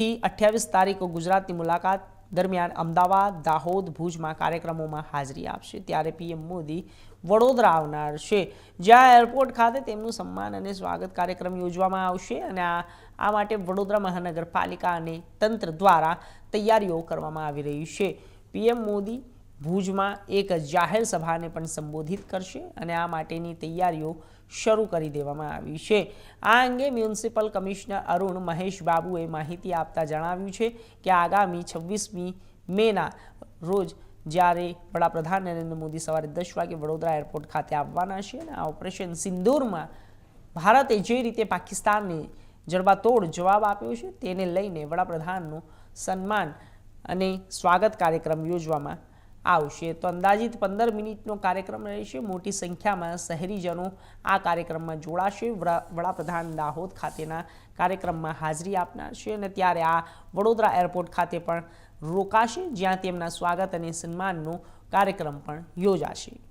થી અઠ્યાવીસ તારીખ ગુજરાતની મુલાકાત દરમિયાન અમદાવાદ, દાહોદ, ભુજમાં કાર્યક્રમોમાં હાજરી આપશે. ત્યારે પીએમ મોદી વડોદરા આવનાર છે. જ્યાં એરપોર્ટ ખાતે તેમનું સન્માન અને સ્વાગત કાર્યક્રમ યોજવામાં આવશે અને આ આ માટે વડોદરા મહાનગરપાલિકા અને તંત્ર દ્વારા તૈયારીઓ કરવામાં આવી રહી છે. પીએમ મોદી ભુજમાં એક જાહેર સભાને પણ સંબોધિત કરશે અને આ માટેની તૈયારીઓ શરૂ કરી દેવામાં આવી છે. આ અંગે મ્યુનિસિપલ કમિશનર અરુણ મહેશ બાબુએ માહિતી આપતા જણાવ્યું છે કે આગામી છવ્વીસમી મેના રોજ જ્યારે વડાપ્રધાન નરેન્દ્ર મોદી સવારે દસ વાગે વડોદરા એરપોર્ટ ખાતે આવવાના છે અને આ ઓપરેશન સિંદૂરમાં ભારતે જે રીતે પાકિસ્તાનને જડબાતોડ જવાબ આપ્યો છે તેને લઈને વડાપ્રધાનનું સન્માન અને સ્વાગત કાર્યક્રમ યોજવામાં આવશે. તો અંદાજિત પંદર મિનિટનો કાર્યક્રમ રહેશે. મોટી સંખ્યામાં શહેરીજનો આ કાર્યક્રમમાં જોડાશે. વડા- વડાપ્રધાન દાહોદ ખાતેના કાર્યક્રમમાં હાજરી આપનાર છે અને ત્યારે આ વડોદરા એરપોર્ટ ખાતે પણ રોકાશે, જ્યાં તેમના સ્વાગત અને સન્માનનો કાર્યક્રમ પણ યોજાશે.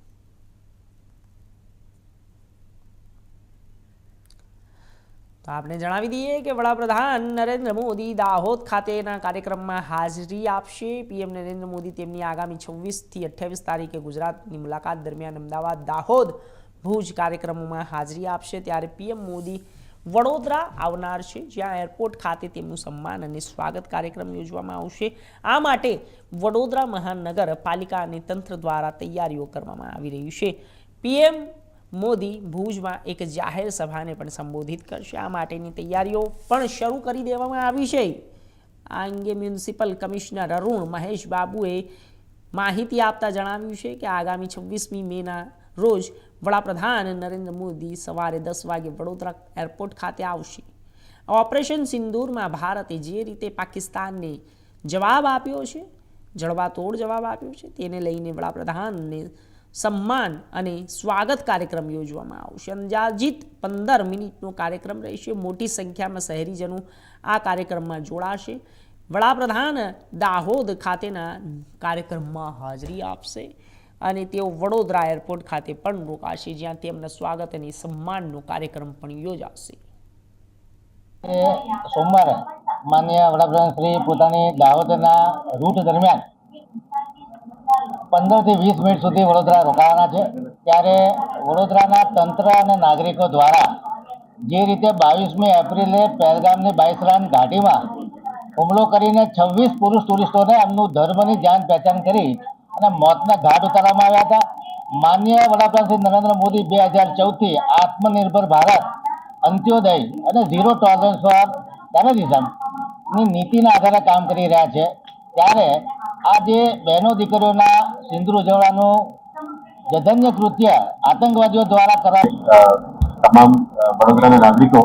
તો આપણે જણાવી દઈએ કે વડાપ્રધાન નરેન્દ્ર મોદી દાહોદ ખાતેના કાર્યક્રમમાં હાજરી આપશે. પીએમ નરેન્દ્ર મોદી તેમની આગામી છવ્વીસથી અઠ્યાવીસ તારીખે ગુજરાતની મુલાકાત દરમિયાન અમદાવાદ, દાહોદ ભુજ કાર્યક્રમોમાં હાજરી આપશે. ત્યારે પીએમ મોદી વડોદરા આવનાર છે, જ્યાં એરપોર્ટ ખાતે તેમનું સન્માન અને સ્વાગત કાર્યક્રમ યોજવામાં આવશે. આ માટે વડોદરા મહાનગરપાલિકા અને તંત્ર દ્વારા તૈયારીઓ કરવામાં આવી રહી છે. પીએમ મોદી ભુજમાં એક જાહેર સભાને પણ સંબોધિત કરશે. આ માટેની તૈયારીઓ પણ શરૂ કરી દેવામાં આવી છે. આ અંગે મ્યુનિસિપલ કમિશનર અરુણ મહેશ બાબુએ માહિતી આપતા જણાવ્યું છે કે આગામી છવ્વીસમી મેના રોજ વડાપ્રધાન નરેન્દ્ર મોદી સવારે દસ વાગે વડોદરા એરપોર્ટ ખાતે આવશે. ઓપરેશન સિંદૂરમાં ભારતે જે રીતે પાકિસ્તાનને જવાબ આપ્યો છે, જડબાતોડ જવાબ આપ્યો છે, તેને લઈને વડાપ્રધાનને સન્માન અને સ્વાગત કાર્યક્રમ યોજવામાં આવશે. અંદાજિત પંદર મિનિટનો કાર્યક્રમ રહેશે. મોટી સંખ્યામાં શહેરીજનો આ કાર્યક્રમમાં જોડાશે. વડાપ્રધાન દાહોદ ખાતેના કાર્યક્રમમાં હાજરી આપશે અને તેઓ વડોદરા એરપોર્ટ ખાતે પણ રોકાશે, જ્યાં તેમના સ્વાગત અને સન્માનનો કાર્યક્રમ પણ યોજાશે. સોમવારે માન્ય વડાપ્રધાન શ્રી પોતાની દાહોદના રૂટ દરમિયાન પંદરથી વીસ મિનિટ સુધી વડોદરા રોકાવાના છે. ત્યારે વડોદરાના તંત્ર અને નાગરિકો દ્વારા જે રીતે બાવીસમી એપ્રિલે પહેલગામની બાઈસરાન ઘાટીમાં હુમલો કરીને છવ્વીસ પુરુષ ટુરિસ્ટોને એમનું ધર્મની જાન પહેચાન કરી અને મોતના ઘાટ ઉતારવામાં આવ્યા હતા. માન્ય વડાપ્રધાન શ્રી નરેન્દ્ર મોદી બે હજાર ચૌદથી આત્મનિર્ભર ભારત અંત્યોદય અને ઝીરો ટોલરન્સ ફોર ટેરરિઝમની નીતિના આધારે કામ કરી રહ્યા છે. ત્યારે આ જે બહેનો દીકરીઓના સિંદૂર ઉજવવાનું જધન્ય કૃત્ય આતંકવાદીઓ દ્વારા કરાય તમામ વડોદરાના નાગરિકો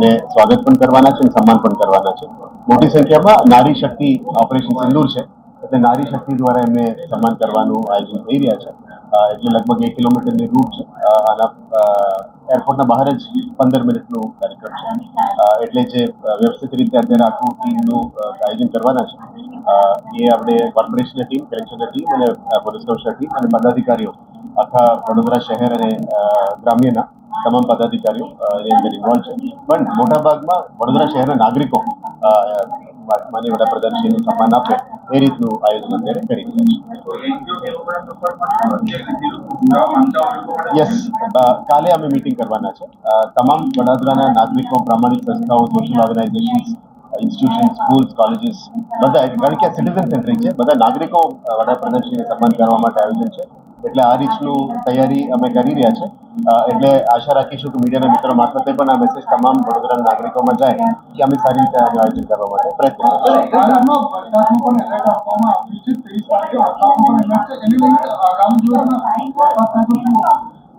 ને સ્વાગત પણ કરવાના છે અને સન્માન પણ કરવાના છે. મોટી સંખ્યામાં નારી શક્તિ ઓપરેશન સિંદૂર છે. એટલે નારી શક્તિ દ્વારા એમને સન્માન કરવાનું આયોજન થઈ રહ્યા છે. એટલે લગભગ એક કિલોમીટરની રૂટ છે. આના એરપોર્ટના બહાર જ પંદર મિનિટનું કાર્યક્રમ છે. એટલે જે વ્યવસ્થિત રીતે અત્યારે આખું ટીમનું આયોજન કરવાના છે. એ આપણે કોર્પોરેશનની ટીમ કલેક્શનની ટીમ અને પોલીસ કમિશનર ટીમ અને પદાધિકારીઓ આખા વડોદરા શહેર અને ગ્રામ્યના તમામ પદાધિકારીઓ એની અંદર ઇન્વોલ્વ છે. પણ મોટાભાગમાં વડોદરા શહેરના નાગરિકો અ, મા- માનનીય વડાપ્રધાનશ્રીનું સન્માન આપે એ રીતનું આયોજન અત્યારે કરી રહ્યા છે. યસ કાલે અમે મીટિંગ કરવાના છે. તમામ વડોદરાના નાગરિકો પ્રામાણિક સંસ્થાઓ social organisations institution schools colleges બધા કારણ કે સિટીઝન સેન્ટ્રિક છે. બધા નાગરિકો વડાપ્રધાનશ્રીને સન્માન કરવા માટે આયોજન છે. એટલે આ રીતનું તૈયારી અમે કરી રહ્યા છે. એટલે આશા રાખીશું કે મીડિયાના મિત્રો મારફતે પણ આ મેસેજ તમામ વડોદરાના નાગરિકોમાં જાય કે અમે સારી રીતે આનું આયોજન કરવા માટે પ્રયત્ન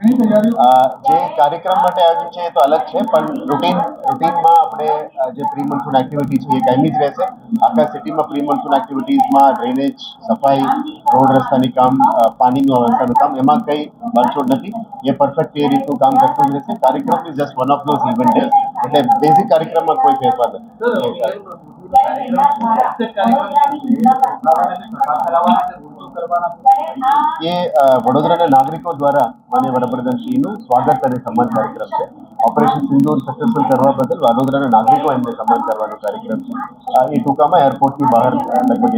જે કાર્યક્રમ માટે આયોજન છે એ તો અલગ છે પણ રૂટીન રૂટીનમાં આપણે જે પ્રી મોન્સૂન એક્ટિવિટી છે એ કાયમી જ રહેશે. આખા સિટીમાં પ્રી મોન્સૂન એક્ટિવિટીઝમાં ડ્રેનેજ સફાઈ રોડ રસ્તાની કામ પાણીનું વ્યવસ્થાનું કામ એમાં કંઈ બાંધછોડ નથી. એ પરફેક્ટ એ રીતનું કામ કરતું જ રહેશે. કાર્યક્રમ is just one of those event છે એટલે બેઝિક કાર્યક્રમમાં કોઈ ફેરફાર નથી. એ વડોદરાના નાગરિકો દ્વારા માન્ય વડાપ્રધાન શ્રીનું સ્વાગત અને સન્માન કાર્યક્રમ છે. ઓપરેશન સિંદૂર સક્સેસફુલ કરવા બદલ વડોદરાના નાગરિકો એમને સન્માન કરવાનો કાર્યક્રમ છે. એ ટૂંકામાં એરપોર્ટની બહાર લગભગ